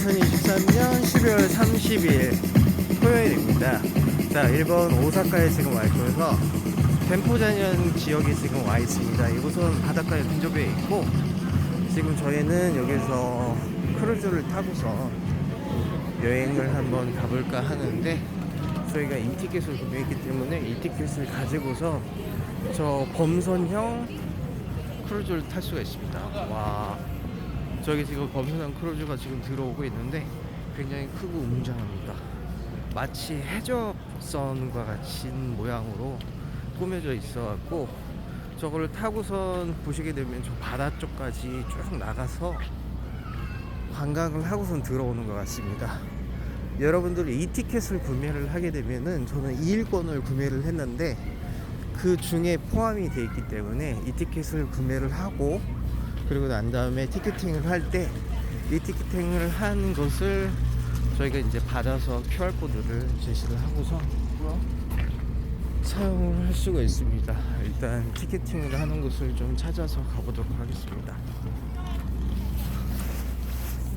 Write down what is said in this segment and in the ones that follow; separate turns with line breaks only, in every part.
2023년 12월 30일 토요일입니다. 자, 일본 오사카에 지금 와 있어서 템포자년 지역에 지금 와 있습니다. 이곳은 바닷가에 근접해 있고 지금 저희는 여기서 크루즈를 타고서 여행을 한번 가볼까 하는데 저희가 이티켓을 구매했기 때문에 이 티켓을 가지고서 저 범선형 크루즈를 탈 수가 있습니다. 와, 저기 지금 범선형 크루즈가 지금 들어오고 있는데 굉장히 크고 웅장합니다. 마치 해적선과 같은 모양으로 꾸며져 있어갖고 저거를 타고선 보시게 되면 저 바다 쪽까지 쭉 나가서 관광을 하고선 들어오는 것 같습니다. 여러분들이 이 티켓을 구매를 하게 되면은 저는 2일권을 구매를 했는데 그 중에 포함이 되어 있기 때문에 이 티켓을 구매를 하고 그리고 난 다음에 티켓팅을 할 때 이 티켓팅을 한 것을 저희가 이제 받아서 QR 코드를 제시를 하고서 사용을 할 수가 있습니다. 일단 티켓팅을 하는 곳을 좀 찾아서 가보도록 하겠습니다.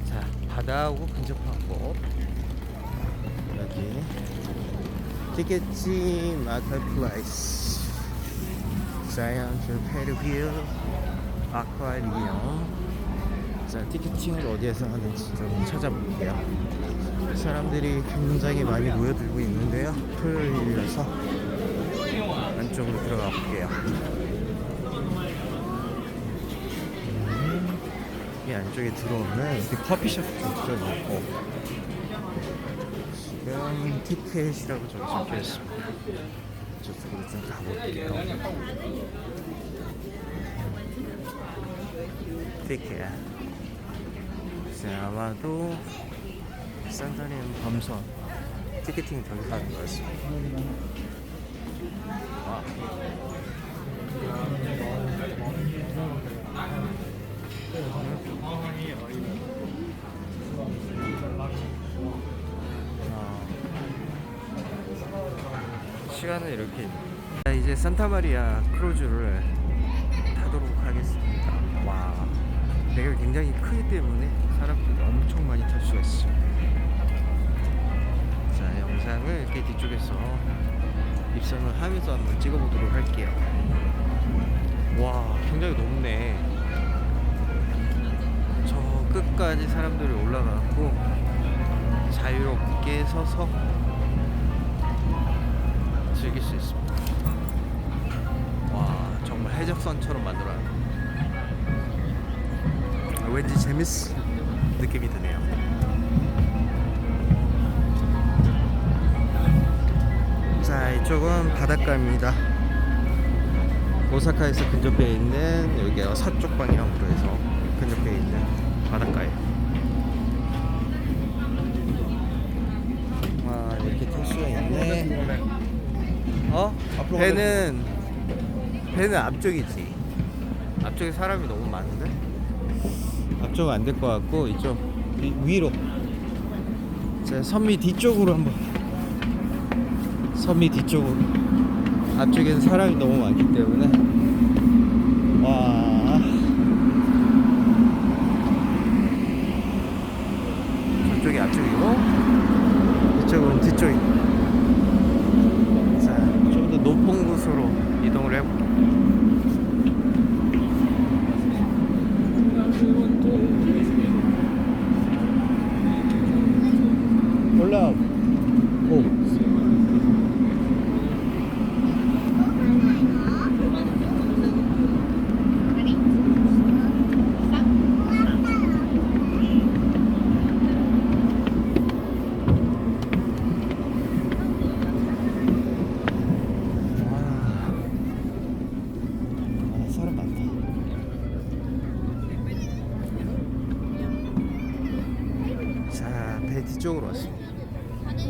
자, 바다하고 근접하고 여기 티켓지 마켓 플레이스 자이언트 페르뷰 아쿠아리움. 자 티켓팅을 어디에서 하는지 좀 찾아볼게요. 사람들이 굉장히 많이 모여들고 있는데요. 토요일이라서 안쪽으로 들어가 볼게요. 음, 이 안쪽에 들어오면 이렇게 커피숍도 들어있고. 지금 티켓이라고 저기 적혀 있습니다. 저쪽으로 좀 가볼게요. 글쎄, 아마도 산다리움 범선 티켓팅 같습니다. 아. 아, 시간은 이렇게 자, 이제 산타마리아 크루즈를 타도록 하겠습니다. 와, 배가 굉장히 크기 때문에 사람들이 엄청 많이 탈 수가 있습니다. 자, 영상을 이렇게 뒤쪽에서 입선을 하면서 한번 찍어보도록 할게요. 와, 굉장히 높네. 저 끝까지 사람들이 올라가고 자유롭게 서서 즐길 수 있습니다. 와 정말 해적선처럼 만들어놨네. 왠지 재밌어 느낌이 드네요. 자 이쪽은 바닷가입니다. 오사카에서 근접해 있는 여기가 서쪽 방향으로 해서 근접해 있는 바닷가에. 와 이렇게 탈 수가 있네. 어? 배는 배는 앞쪽이지. 앞쪽에 사람이 너무 많은데? 앞쪽은 안될 것 같고 이쪽 위- 위로. 자 선미 뒤쪽으로 한번. 선미 뒤쪽으로. 앞쪽에는 사람이 너무 많기 때문에. 와. 저쪽이 앞쪽이고 이쪽은 뒤쪽이. 자, 좀 더 높은 곳으로 이동을 해볼게요. 올라. 오. 와. 아, 뒤쪽으로 왔습니다. 자,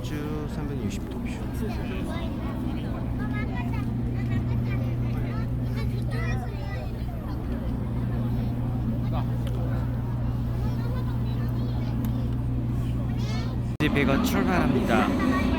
우주 360도 뷰. 배가 출발합니다.